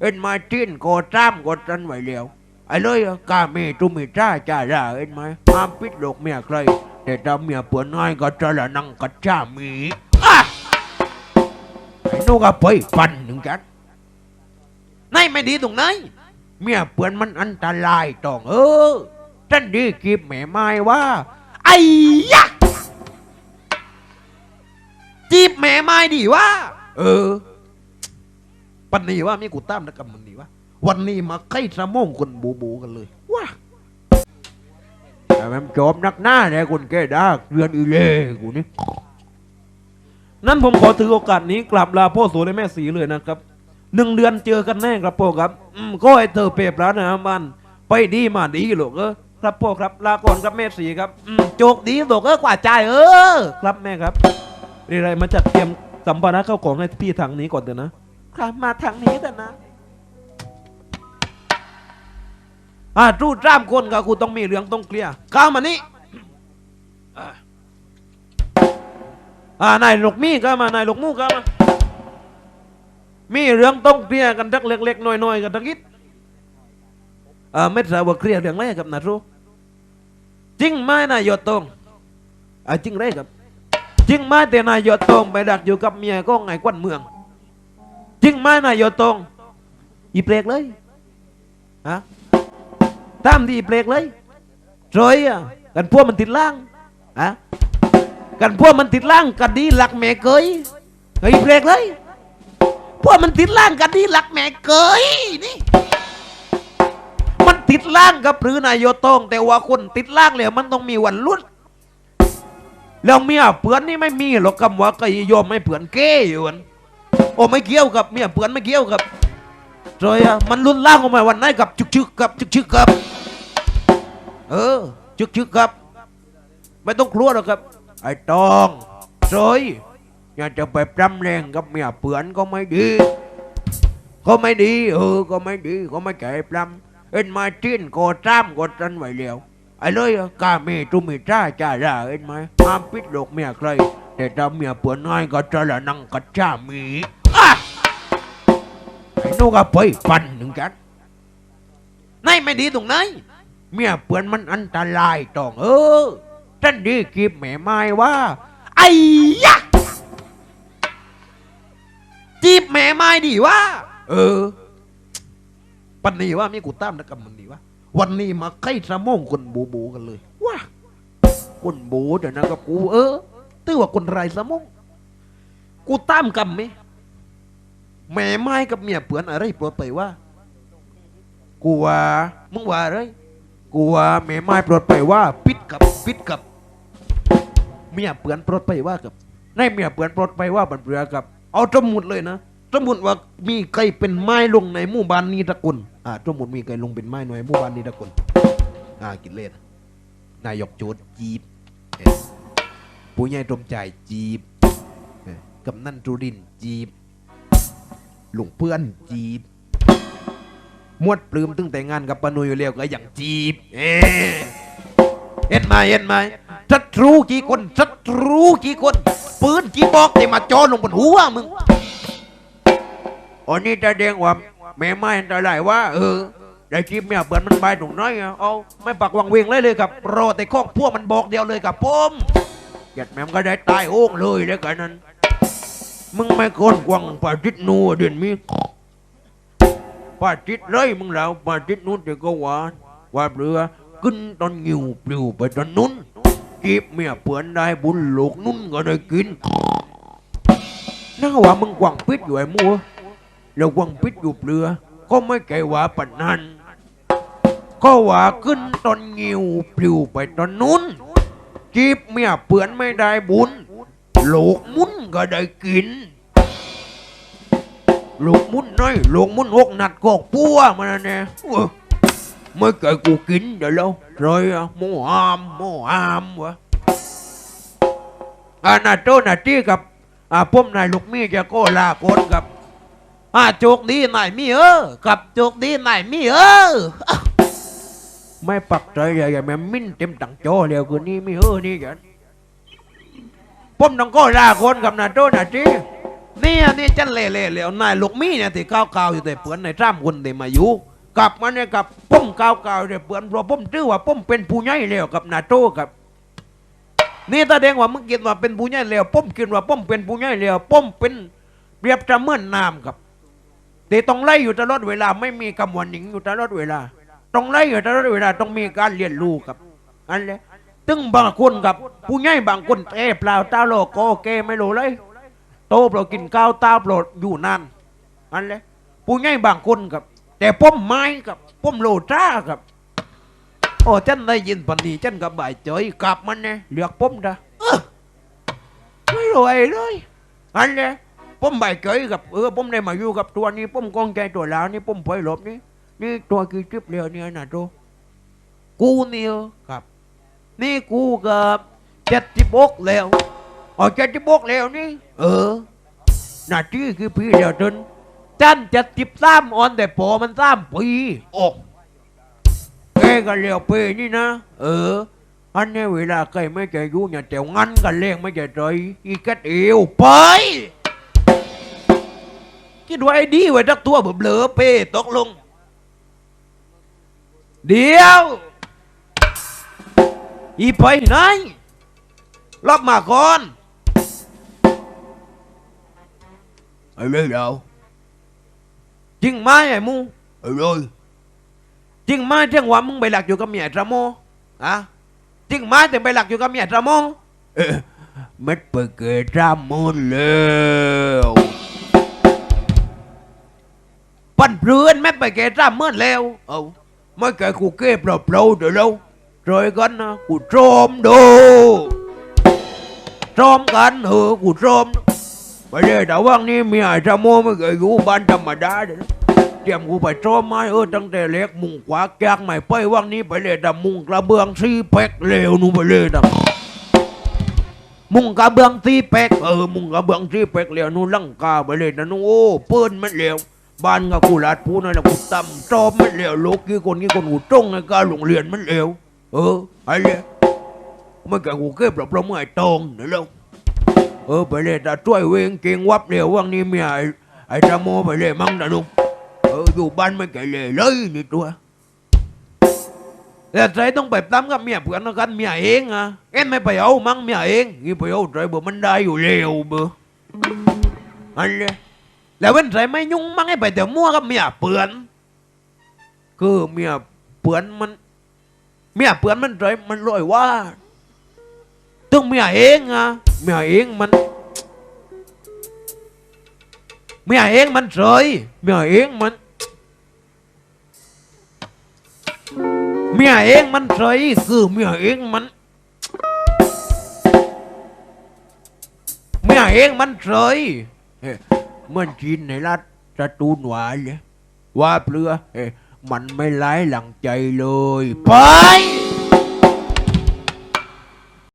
เอ็นมาจิ้นโกจ้ามโกจันไหวเลียวไอ้เลยกาเมตุมิจ้าจ้าด่าเอ็นไหมห้ามปิดโลกเมียใครแต่ถ้าเมียเปื่อนน้อยก็จะละนังกัจจ้ามีอะไอ้นูก็ไปฟันหนึ่งจัดไหนไม่ดีตรงไหนเมียเปื่อนมันอันตรายต้องเออท่านดีกีบแม่ไม้ว่าไอ้ยะจีบแม่ไม้ดีว่าเออ ปันนี้ว่ามีกูตามนักกำมึงดีวะวันนี้มาใกล้สมองคนบูบูกันเลยว้าแต่แม่งโจมนักหน้าเนี่ยคุณแกดากเรือนอีเล่กูนี่นั้นผมขอถือโอกาสนี้กลับลาพ่อโสและแม่สีเลยนะครับหนึ่งเดือนเจอกันแน่ครับพ่อครับอืมก็ให้เธอเปรบร้านนะมันไปดีมาดีลูกเออครับพ่อครับลาก่อนครับแม่สีครับอืมโจกดีลูกเออกว่าใจเออ ครับแม่ครับเรไรมาจัดเตรียมสัมภาระเข้าของให้พี่ทางนี้ก่อนเถอะนะ ครมาทางนี้เถอะนะอ่าจู้จ้ามคนกับกูต้องมีเรื่องต้องเคลียร์เข้ามานี่อ่านายหลกมี่ก็มานายหลกมู่ก็มา มีเรื่องต้องเคลียร์กันทักเล็กๆน้อยๆกันทักนิดอ่าไม่ทราบว่าเคลียร์เรื่องอะไรกับนารู้จริงไหมนายยอดตรงอ่าจริงไรครับ จริงไหมแต่นายยอดตรงไปดักอยู่กับเมียก็ไงกวนเมือง จริงไหมนายยตงอีเปลกเลยฮะตามที่อีเปลกเลยรอยอะกันพวกมันติดล่างฮะกันพวกมันติดล่างกันดีหลักแม่เกยเฮ้ยเบรกเลยพวกมันติดล่างกันดีหลักแม่เกยนี่มันติดล่างกับหรือนายโยตงแต่ว่าคนติดล่างแล้วมันต้องมีวันรุ่นแล้วเมียเปื่อนนี่ไม่มีหรอกคำว่าก็ยอมไม่เปื่อนเก้อยู่ โอ้ไม่เกี่ยวกับเมียเปือนไม่เกี่ยวกับจอยอะมันรุ่นล่างออกมาวันไหนกับจุกชึกกับจุกชึกกับ เออจุกชึกกับ ไม่ต้องกลัวหรอกครับ ไอ้ตองซอยอย่าจะไปปรำแรงกับเมียเปือนก็ไม่ดี ก็ไม่ดี เออ ก็ไม่ดี ก็ไม่ใจปรำเอ็นมาจิ้นโกจ้ามโกจันไหวเลียวไอ้เลยกาเมตุมิจ้าจ้าด่าเอ็นไหมห้ามปิดโลกเมียใครแต่ถ้าเมียเปือนน้อยก็จะละนังกัจจามี ก็ไปฟันหนึ่งจัดไหนไม่ดีตรงไหนเมียเปือนมันอันตรายต้องเออท่านดีกีบแม่ไม้ว่าไอ้ยะจีบแม่ไม้ดีว่า เออ ปันนี้ว่ามีกูตามนักกำมึงดีวะวันนี้มาใกล้สมองคนบูบูกันเลยว้าคนบูเดี๋ยวนะกับกูเออตื้อว่าคนไรสมองกูตามกำไหม แม่ไม้กับเมียเปือนอะไรปลดไปว่า กูว่ามึงว่าอะไรกูว่าแม่ไม้ปลดไปว่า ปิดกับปิดกับ เมียเปือนปลดไปว่ากับในเมียเปือนปลดไปว่าบันเบือกับ เอาสมุดเลยนะสมุดว่ามีใครเป็นไม้ลงในหมู่บ้านนี้ตะกุลอ่าสมุดมีใครลงเป็นไม้หน่วยหมู่บ้านนี้ตะกุลอ่ากินเล่นนายกโจดจีบเอ้ยผู้ใหญ่ตรมใจายจีบเอ้ยกำนันจุรินทร์จีบห ลวงเพื่อนจีบมวดปลื้มตึงแต่งานกับปานุยอยู่แล้วก็อย่างจีบเอ๊ะเห็นไหมเห็นไหมศัตรูกี่คนศัตรูกี่คน ปืนกี่บอกที่มาจอลงบนหัวมึงอันนี้จะเดงว่าแม่ไม้อันตรายว่าเออได้จีบเมียเปิดมันใบตรงน้อยอะเอาไม่ปักวังเวงเลยเลยกับรอแต่ข้องพวกมันบอกเดียวเลยกับผมหยัดแม่มก็ได้ตายโอ่งเลยแล้วกันนั้น มึงไม่คนกวังปาจิตนูเดือนมีปาจิตเลยมึงแล้วปาจิตนู้นเดี๋ยวก็หวานว่าเรือขึ้นตอนหิวปลิวไปตอนนู้นจีบเมียเปือนได้บุญลูกนุ่นก็ได้กินน่าว่ามึงกวางปิดอยู่ไอ้มัวแล้วกวางปิดอยู่เรือ ก็ไม่แก่ว่าปานนั้นก็ว่าขึ้นตอนหิวปลิวไปตอนนู้นจีบเมียเปือนไม่ได้บุญ ลูกมุนก็ได้กิน ลูกมุนน้อยลูกมุนหกนัดกอกปัวมันนะเนี่ยเว้ยไม่เคยกูกินเดี๋ยวแล้ว rồi à, mua ham mua ham วะอ่านาโตนาที่กับอ่าพ่มนายลูกมีจะโกลาคนกับอ่าโจกดีนายมีเออกับโจกดีนายมีเออไม่ปักใจใหญ่ๆแม่มิ้นเต็มตังโจเดียวคืนนี้มีเออนี่กัน พ่มต้องโกลาคนกับนาโตนาที่เนี่ยนี่จันเล่เล่แล้วนายลูกมีเนี่ยที่ก้าวกาวอยู่แต่เปือนในจ้ามคนเดมาอยู่กลับมาเนี่ยกับป้มก้าวกาวเนี่ยเปือนเพราะป้มชื่อว่าป้มเป็นผู้ใหญ่แล้วกับนาโต้กับนี่แสดงว่ามึงกินว่าเป็นผู้ใหญ่แล้วป้มกินว่าป้มเป็นผู้ใหญ่แล้วป้มเป็นเปรียบจะเหมือนน้ำครับแต่ต้องไล่อยู่ตลอดเวลาไม่มีคำว่าหนิงอยู่ตลอดเวลาต้องไล่อยู่ตลอดเวลาต้องมีการเรียนรู้ครับอันแหละ ตึงบางคนกับผู้ใหญ่บางคนเอเปล่าตาโลกโกเกไม่รู้เลย โตเปล่ากินข้าวตาเปล่าอยู่นานอันแหละผู้ใหญ่บางคนครับ แต่ป้มไม้กับป้มโลจ้าครับโอ้ฉันได้ยินปันนี้ฉันกับบ่ายเจยกลับมันเนี่ยเลือกป้มจ้ะไม่รวยเลยอันเนี้ยป้มบ่ายเจยกับเออป้มได้มาอยู่กับตัวนี้ป้มกองใจตัวแล้วนี่ป้มไปหลบนี่นี่ตัวคือจิบเลียวเนี่ยนะตัวกูเนี่ยครับ นี่กูกับเจ็ดสิบกแล้วอ๋อเจ็ดสิบกแล้วนี่ เออหน้าที่คือพี่เดียวจนจันเจ็ดสิบสามอ่อนแต่พอมันสามปีโอ้แกกันเลี้ยวเปนี่นะ เอออันนี้เวลาใครไม่ใจยุ่งอย่าแต่งั้นกันเลี้ยงไม่ใจใจอีกัดเอวไปคิดว่าไอ้ดีไว้ทักตัวเบลอๆเป้ตกลง เดี๋ยว อีไปไหนรับมาก่อนไอ้เลยเราจริงไหมไอ้มูไอ้เลยจริงไหมเที่ยงว่ามึงไปหลักอยู่กับเมียตระโมอะจริงไหมแต่ไปหลักอยู่กับเมียตระโมเอ๊ะเม็ดเปเกตรามมุนแล้วปั่นเพื่อนแม่ไปเกตามเมื่อแล้วเอาไม่แกกูเก็บเปล่าๆเดี๋ยวเรา รอยกันนะกูโจมดูจอมกันเออกูจอมไปเลยแต่ว่างนี้เมียไอ้จะโมไม่เคยอยู่บ้านธรรมดาเลยเตรียมกูไปโจมไม้เออตั้งแต่เล็กมุงกวาแกกไม่ไปว่างนี้ไปเลยแต่มุงกระเบื้องซีเพ็กเร็วนูไปเลยแต่มุงกระเบื้องตีเป็กเออมุงกระเบื้องซีเพ็กเร็วนูลังกาไปเลยนะนูโอ้เปืนมันเร็วบ้านกับกูลาดพูนั่นแหละกูตำโจมมันเร็วลูกกี่คนกี่คนกูจ้องในการโรงเรียนมันเร็ว เออไอ้เลยไม่แกกูเก็บเปล่าๆเมื่อไอตองเดี๋ยวเราเออไปเลยต่ช่วยเวงเก่งวับเร็วว่างนี้เมียไอ้ไอ้ตาโมไปเลยมั่งนะลุงเอออยู่บ้านไม่แก่เลยเลยนี่ตัวแต่ใจต้องไปตามกับเมียเพื่อนกันเมียเองอะเอ็นไม่ไปเอามั้งเมียเองนี่ไปเอาใจเบอร์มันได้อยู่เร็วเบอร์อันเลยแล้วเว้นใจไม่ยุ่งมั้งให้ไปแต่มั่วกับเมียเปือนคือเมียเปือนมัน เมียเปือนมันใจมันลอยว่าตึงเมียเองอะเมียเองมันเมียเองมันเฉยเมียเองมันเมียเองมันเฉยคือเมียเองมันเมียเองมันเฉยเฮ้มื่อนจีนในรัฐสตูนหวานเลยว่าเปลือเฮ้ มันไม่ร้าย